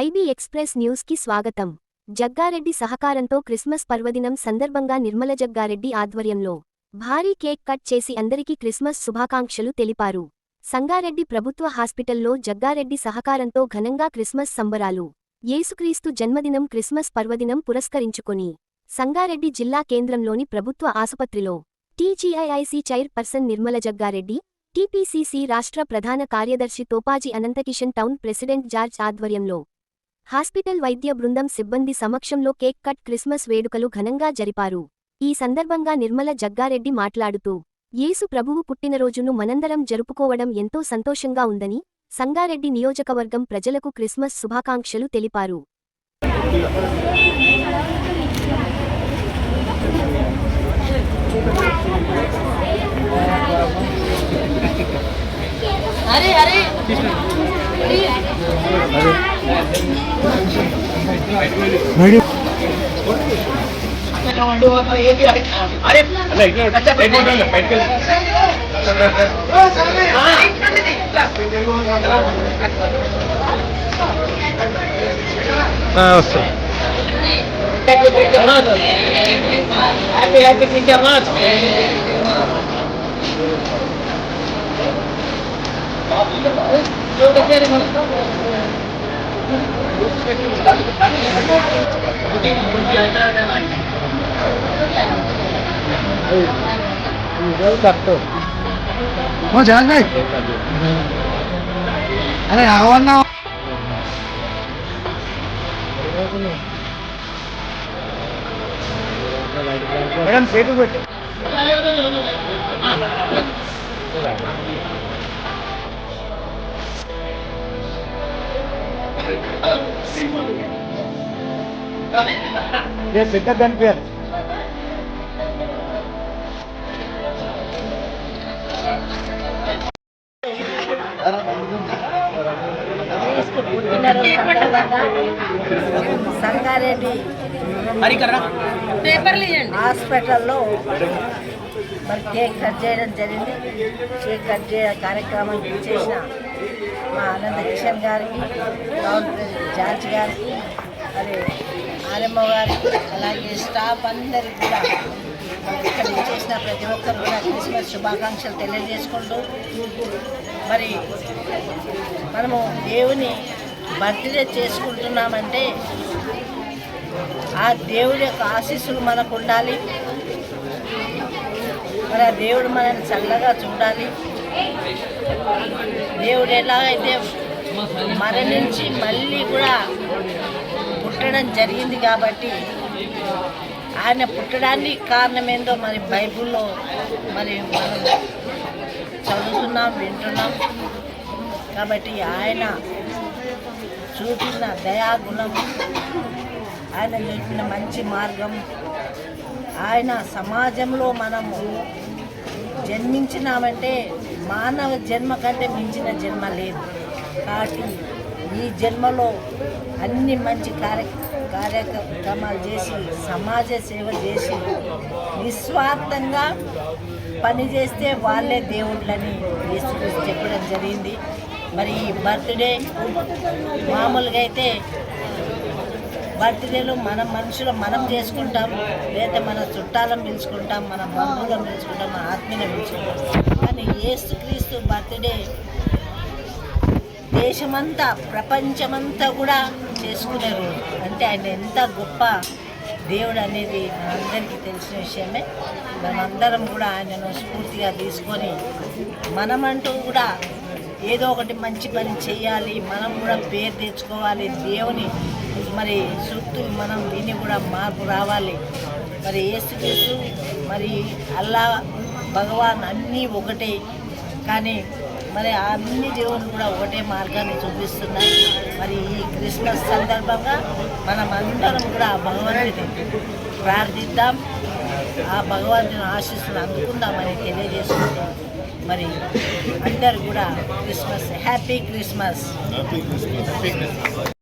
IB express న్యూస్కి స్వాగతం. జగ్గారెడ్డి సహకారంతో క్రిస్మస్ పర్వదినం సందర్భంగా నిర్మల జగ్గారెడ్డి ఆధ్వర్యంలో భారీ కేక్ కట్ చేసి అందరికీ క్రిస్మస్ శుభాకాంక్షలు తెలిపారు. సంగారెడ్డి ప్రభుత్వ హాస్పిటల్లో జగ్గారెడ్డి సహకారంతో ఘనంగా క్రిస్మస్ సంబరాలు. యేసుక్రీస్తు జన్మదినం క్రిస్మస్ పర్వదినం పురస్కరించుకొని సంగారెడ్డి జిల్లా కేంద్రంలోని ప్రభుత్వ ఆసుపత్రిలో TGIIC chairperson Nirmala Jaggareddy TPCC రాష్ట్ర ప్రధాన కార్యదర్శి Topaji Ananthakishan town president George ఆధ్వర్యంలో హాస్పిటల్ వైద్య బృందం సిబ్బంది సమక్షంలో కేక్ కట్ క్రిస్మస్ వేడుకలు ఘనంగా జరిపారు. ఈ సందర్భంగా నిర్మల జగ్గారెడ్డి మాట్లాడుతూ యేసు ప్రభువు పుట్టినరోజును మనందరం జరుపుకోవడం ఎంతో సంతోషంగా ఉందని సంగారెడ్డి నియోజకవర్గం ప్రజలకు క్రిస్మస్ శుభాకాంక్షలు తెలిపారు. అరే అరే. హ్యాపీ హ్యాపీ టీచర్ నాథ్ చూడండి હું જનકભાઈ અરે આવવાના. મેડમ સેટુ બેટ పుట్టినరోజు సందర్భంగా సంగారెడ్డి హాస్పిటల్లో మరి కేక్ కట్ చేయడం జరిగింది. కేక్ కట్ చేయడం కార్యక్రమం చేసిన మా ఆనంద కిషన్ గారికి టౌన్ జార్జ్ గారికి మరి ఆర్ఎంఓ గారికి అలాగే స్టాఫ్ అందరికి కూడా ఇక్కడ చేసిన ప్రతి ఒక్కరు కూడా క్రిస్మస్ శుభాకాంక్షలు తెలియజేసుకుంటూ మరి మనము దేవుని బర్త్డే చేసుకుంటున్నామంటే ఆ దేవుడి యొక్క ఆశీస్సులు మనకు ఉండాలి. మరి ఆ దేవుడు మనల్ని చల్లగా చూడాలి. దేవుడు ఎలాగైతే మరణించి మళ్ళీ కూడా పుట్టడం జరిగింది కాబట్టి ఆయన పుట్టడానికి కారణం ఏందో మరి బైబిల్లో మరి మనం చదువుతున్నాం వింటున్నాం. కాబట్టి ఆయన చూపిన దయాగుణం ఆయన చూపిన మంచి మార్గం ఆయన సమాజంలో మనము జన్మించినామంటే మానవ జన్మ కంటే మించిన జన్మ లేదు. కాబట్టి ఈ జన్మలో అన్ని మంచి కార్య కార్యక్రమాలు చేసి సమాజ సేవ చేసి నిస్వార్థంగా పనిచేస్తే వాళ్ళే దేవుళ్ళని చెప్పడం జరిగింది. మరి ఈ బర్త్డే మామూలుగా అయితే బర్త్డేలు మన మనుషులు మనం చేసుకుంటాం లేదా మన చుట్టాలను పిలుచుకుంటాం మన బంధువులను పిలుచుకుంటాం మన ఆత్మీయులను పిలుచుకుంటాం. కానీ యేసుక్రీస్తు బర్త్డే దేశమంతా ప్రపంచమంతా కూడా చేసుకునే రోజు. అంటే ఆయన ఎంత గొప్ప దేవుడు అనేది మనందరికీ తెలిసిన విషయమే. మనమందరం కూడా ఆయనను స్ఫూర్తిగా తీసుకొని మనమంటూ కూడా ఏదో ఒకటి మంచి పని చేయాలి మనం కూడా పేరు తెచ్చుకోవాలి దేవుని మరి చుట్టూ మనం విని కూడా మార్పు రావాలి. మరి ఏసుకేసు మరి అల్లా భగవాన్ అన్నీ ఒకటే. కానీ మరి ఆ అన్ని దేవుళ్ళు కూడా ఒకటే మార్గాన్ని చూపిస్తున్నాయి. మరి ఈ క్రిస్మస్ సందర్భంగా మనం అందరం కూడా ఆ భగవంతుని ప్రార్థిద్దాం. ఆ భగవంతుని ఆశీస్సులు అందుకుందామని తెలియజేసుకుంటూ మరి అందరు కూడా క్రిస్మస్. Happy Christmas.